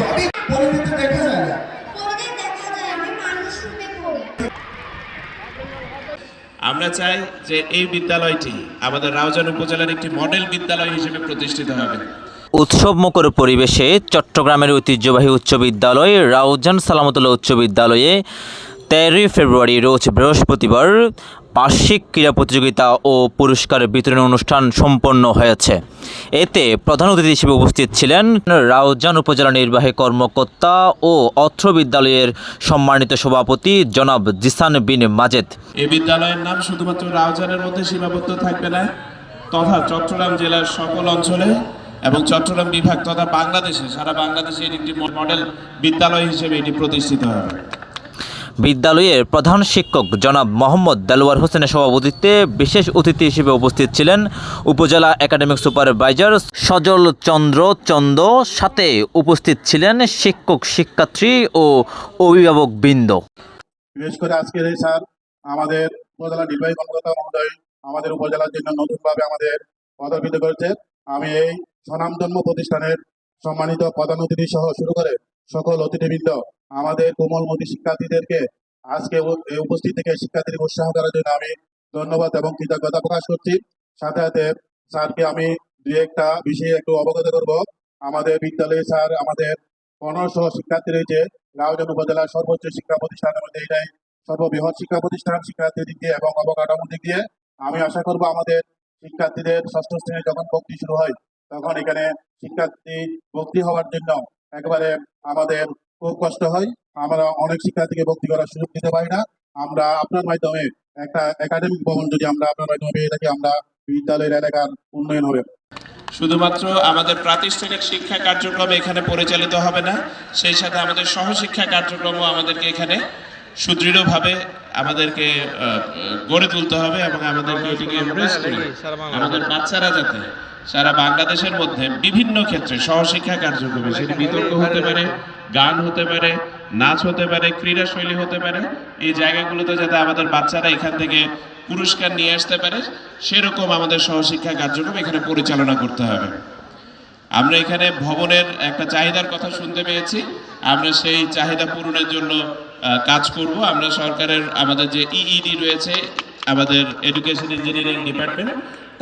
হবে দেখা যায় না। আমরা চাই যে এই বিদ্যালয়টি আমাদের রাউজান উপজেলার একটি মডেল বিদ্যালয় হিসেবে প্রতিষ্ঠিত হবে। উৎসবমুখর পরিবেশে চট্টগ্রামের ঐতিহ্যবাহী উচ্চ বিদ্যালয় রাউজান সালামতুল্লাহ উচ্চ বিদ্যালয়ে তেরোই ফেব্রুয়ারি রোজ বৃহস্পতিবার বার্ষিক ক্রীড়া প্রতিযোগিতা ও পুরস্কার বিতরণ অনুষ্ঠান সম্পন্ন হয়েছে। এতে প্রধান অতিথি হিসেবে উপস্থিত ছিলেন রাউজান উপজেলা নির্বাহী কর্মকর্তা ও অত্র বিদ্যালয়ের সম্মানিত সভাপতি জনাব জিসান বিন মাজেদ। এই বিদ্যালয়ের নাম শুধুমাত্র রাউজানের মধ্যে সীমাবদ্ধ থাকবে না, তথা চট্টগ্রাম জেলার সকল অঞ্চলে এবং চট্টগ্রাম বিভাগ তথা বাংলাদেশে, সারা বাংলাদেশে একটি মডেল বিদ্যালয় হিসেবে এটি প্রতিষ্ঠিত হবে। বিদ্যালয়ের প্রধান শিক্ষক জনাব মোহাম্মদ দেলোয়ার হোসেনের সভাপতিত্বে বিশেষ অতিথি হিসেবে উপস্থিত ছিলেন উপজেলা একাডেমিক সুপারভাইজার সজল চন্দ্র চন্দ। সাথে উপস্থিত ছিলেন শিক্ষক, শিক্ষার্থী ও অভিভাবক বৃন্দ। বিশেষ করে আজকের এই স্যার, আমাদের উপজেলা নির্বাহী কর্মকর্তা মহোদয় আমাদের উপজেলার জন্য নতুনভাবে আমাদের পদর্পিত করেছে। আমি এই স্বনামজন্ম প্রতিষ্ঠানের সম্মানিত প্রধান অতিথি সহ শুরু করে সকল অতিথিবৃন্দ, আমাদের কোমলমতি শিক্ষার্থীদেরকে আজকে উপস্থিত থেকে শিক্ষার্থীদের উৎসাহ করার জন্য আমি ধন্যবাদ এবং কৃতজ্ঞতা প্রকাশ করছি। সাথে সাথে স্যারকে আমি দুই একটা বিষয়ে একটু অবগত করব। আমাদের বিদ্যালয়ে স্যার, আমাদের পনেরোশো শিক্ষার্থী রয়েছে রাউজান উপজেলার সর্বোচ্চ শিক্ষা প্রতিষ্ঠানের মধ্যে এটাই সর্ববৃহৎ শিক্ষা প্রতিষ্ঠান শিক্ষার্থীর দিক দিয়ে এবং অবকাঠামোর দিক দিয়ে। আমি আশা করব আমাদের শিক্ষার্থীদের ষষ্ঠ শ্রেণি যখন ভক্তি শুরু হয়, তখন এখানে শিক্ষার্থী ভক্তি হওয়ার জন্য একবারে আমাদের খুব কষ্ট হয়। আমরা অনেক শিক্ষার্থীকে ভক্তি করার সুযোগ দিতে পারি না। আমরা আপনার মাধ্যমে একটা একাডেমিক ভবন যদি আমরা আপনার মাধ্যমে পেয়ে থাকি, আমরা বিদ্যালয়ের এলাকার উন্নয়ন হবে। শুধুমাত্র আমাদের প্রাতিষ্ঠানিক শিক্ষা কার্যক্রম এখানে পরিচালিত হবে না, সেই সাথে আমাদের সহশিক্ষা কার্যক্রমও আমাদেরকে এখানে সুদৃঢ়ভাবে আমাদেরকে গড়ে তুলতে হবে এবং আমাদেরকে এটিকে embrace করে আমাদের বাচ্চারা যাতে সারা বাংলাদেশের মধ্যে বিভিন্ন ক্ষেত্রে সহশিক্ষা কার্যক্রমে, সেটি বিতর্ক হতে পারে, গান হতে পারে, নাচ হতে পারে ক্রীড়া শৈলী হতে পারে, এই জায়গাগুলোতে যাতে আমাদের বাচ্চারা এখান থেকে পুরস্কার নিয়ে আসতে পারে, সেরকম আমাদের সহশিক্ষা কার্যক্রম এখানে পরিচালনা করতে হবে। আমরা এখানে ভবনের একটা চাহিদার কথা শুনতে পেয়েছি। আমরা সেই চাহিদা পূরণের জন্য কাজ করব। আমরা সরকারের আমাদের যে ইইডি রয়েছে আমাদের এডুকেশন ইঞ্জিনিয়ারিং ডিপার্টমেন্ট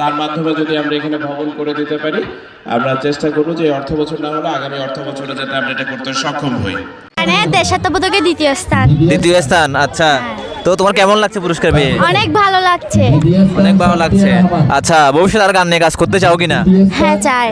তার মাধ্যমে যদি আমরা এখানে ভবন করে দিতে পারি আমরা চেষ্টা করব যে অর্থ বছর না হলে আগামী অর্থ বছরে যাতে আমরা এটা করতে সক্ষম হই। মানে দেশাত্মবোধকে দ্বিতীয় স্থান। দ্বিতীয় স্থান আচ্ছা। তো তোমার কেমন লাগছে পুরস্কার পেয়ে? অনেক ভালো লাগছে। অনেক ভালো লাগছে। আচ্ছা ভবিষ্যতে আর গান নিয়ে কাজ করতে চাও কিনা? হ্যাঁ চাই।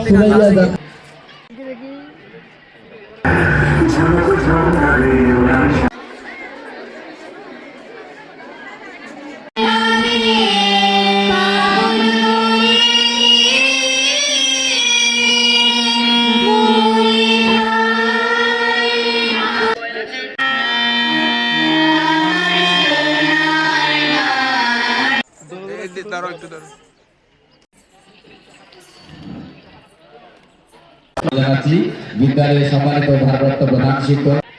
জানাচ্ছি বিদ্যালয়ের সম্মানিত ভারপ্রাপ্ত প্রধান শিক্ষক